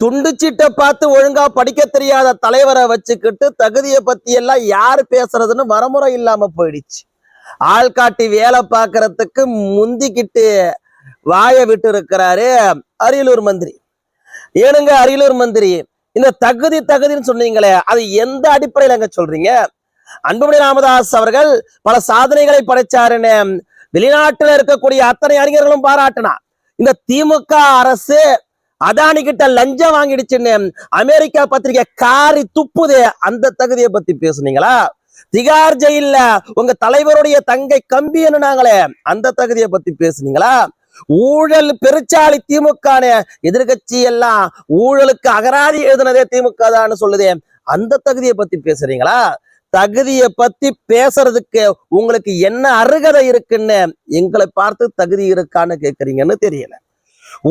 துண்டு சீட்டை பார்த்து ஒழுங்கா படிக்க தெரியாத தலைவரை வச்சுக்கிட்டு தகுதியை பத்தி எல்லாம் யாரு பேசுறதுன்னு வரமுறை இல்லாம போயிடுச்சு. ஆள்காட்டி வேலை பார்க்கறதுக்கு முந்திக்கிட்டு வாய விட்டு இருக்கிறாரு அரியலூர் மந்திரி. ஏனுங்க அரியலூர் மந்திரி இந்த தகுதி தகுதின்னு சொன்னீங்களே அது எந்த அடிப்படையில அங்க சொல்றீங்க? அன்புமணி ராமதாஸ் அவர்கள் பல சாதனைகளை படைச்சாருன்னு வெளிநாட்டுல இருக்கக்கூடிய அத்தனை அறிஞர்களும் பாராட்டினா இந்த திமுக அரசு அதானி கிட்ட லஞ்சம் வாங்கிடுச்சுன்னு அமெரிக்கா பத்திரிகை காரி துப்புதே. அந்த தகுதியை பத்தி பேசுனீங்களா? திகார் ஜெயில உங்க தலைவருடைய தங்கை கம்பி நாங்களே அந்த தகுதியை பத்தி பேசுனீங்களா? ஊழல் பெருச்சாளி திமுக எதிர்கட்சி எல்லாம் ஊழலுக்கு அகராதி எழுதுனதே திமுக தான் சொல்லுதே. அந்த தகுதியை பத்தி பேசுறீங்களா? தகுதியை பத்தி பேசுறதுக்கு உங்களுக்கு என்ன அருகதை இருக்குன்னு எங்களை பார்த்து தகுதி இருக்கான்னு கேக்குறீங்கன்னு தெரியல.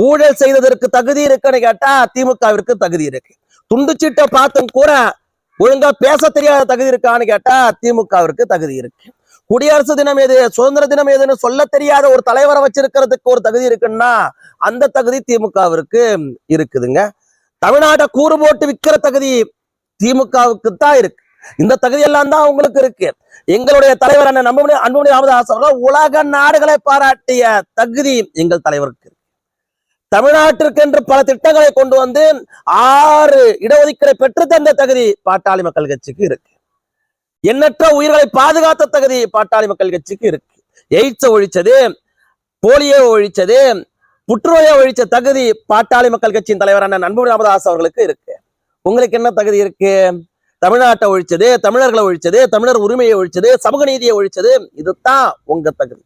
ஊழல் செய்ததற்கு தகுதி இருக்குன்னு கேட்டா திமுகவிற்கு தகுதி இருக்கு. துண்டுச்சீட்டை பார்த்தும் கூட ஒழுங்கா பேச தெரியாத தகுதி இருக்கான்னு கேட்டா திமுகவிற்கு தகுதி இருக்கு. குடியரசு தினம் எது சுதந்திர தினம் எதுன்னு சொல்ல தெரியாத ஒரு தலைவரை வச்சிருக்கிறதுக்கு ஒரு தகுதி இருக்குன்னா அந்த தகுதி திமுகவிற்கு இருக்குதுங்க. தமிழ்நாட்டை கூறு போட்டு விற்கிற தகுதி திமுகவுக்கு தான் இருக்கு. இந்த தகுதி எல்லாம் தான் உங்களுக்கு இருக்கு. எங்களுடைய தலைவர் அண்ணன் நம்பமணி அன்புமணி ராமதாஸ் அவர்கள் உலக நாடுகளை பாராட்டிய தகுதி எங்கள் தலைவருக்கு தமிழ்நாட்டிற்கென்று பல திட்டங்களை கொண்டு வந்து ஆறு இடஒதுக்கீடை பெற்றுத்தந்த தகுதி பாட்டாளி மக்கள் கட்சிக்கு இருக்கு. எண்ணற்ற உயிர்களை பாதுகாத்த தகுதி பாட்டாளி மக்கள் கட்சிக்கு இருக்கு. எய்ட்ஸை ஒழிச்சது போலியோ ஒழிச்சது புற்றுநோயை ஒழிச்ச தகுதி பாட்டாளி மக்கள் கட்சியின் தலைவரான நண்பு ராமதாஸ் அவர்களுக்கு இருக்கு. உங்களுக்கு என்ன தகுதி இருக்கு? தமிழ்நாட்டை ஒழிச்சது தமிழர்களை ஒழிச்சது தமிழர் உரிமையை ஒழிச்சது சமூக நீதியை ஒழிச்சது இதுதான் உங்க தகுதி.